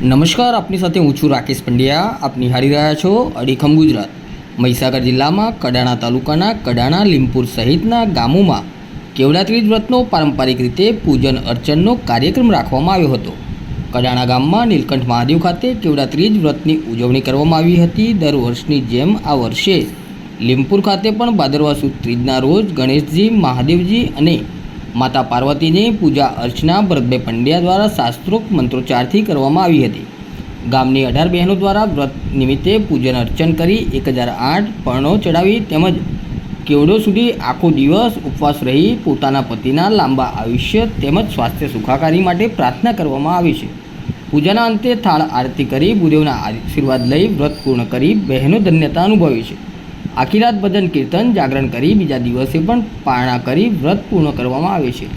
નમસ્કાર, આપની સાથે હું છું રાકેશ પંડ્યા. આપ નિહાળી રહ્યા છો અડીખમ ગુજરાત. મહીસાગર જિલ્લામાં કડાણા તાલુકાના કડાણા લીમપુર સહિતના ગામોમાં કેવડાત્રીજ વ્રતનો પારંપરિક રીતે પૂજન અર્ચનનો કાર્યક્રમ રાખવામાં આવ્યો હતો. કડાણા ગામમાં નીલકંઠ મહાદેવ ખાતે કેવડાત્રીજ વ્રતની ઉજવણી કરવામાં આવી હતી. દર વર્ષની જેમ આ વર્ષે લીમપુર ખાતે પણ ભાદરવા સુદ ત્રીજના રોજ ગણેશજી, મહાદેવજી અને માતા પાર્વતીની પૂજા અર્ચના ભરતભાઈ પંડ્યા દ્વારા શાસ્ત્રોક્ત મંત્રોચ્ચારથી કરવામાં આવી હતી. ગામની અઢાર બહેનો દ્વારા વ્રત નિમિત્તે પૂજન અર્ચન કરી એક હજાર આઠ પર્ણો ચડાવી તેમજ કેવડો સુધી આખો દિવસ ઉપવાસ રહી પોતાના પતિના લાંબા આયુષ્ય તેમજ સ્વાસ્થ્ય સુખાકારી માટે પ્રાર્થના કરવામાં આવી છે. પૂજાના અંતે થાળ આરતી કરી ગુરુદેવના આશીર્વાદ લઈ વ્રત પૂર્ણ કરી બહેનો ધન્યતા અનુભવી છે. આખી રાત ભજન કીર્તન જાગરણ કરી બીજા દિવસે પણ પારણા કરી વ્રત પૂર્ણ કરવામાં આવે છે.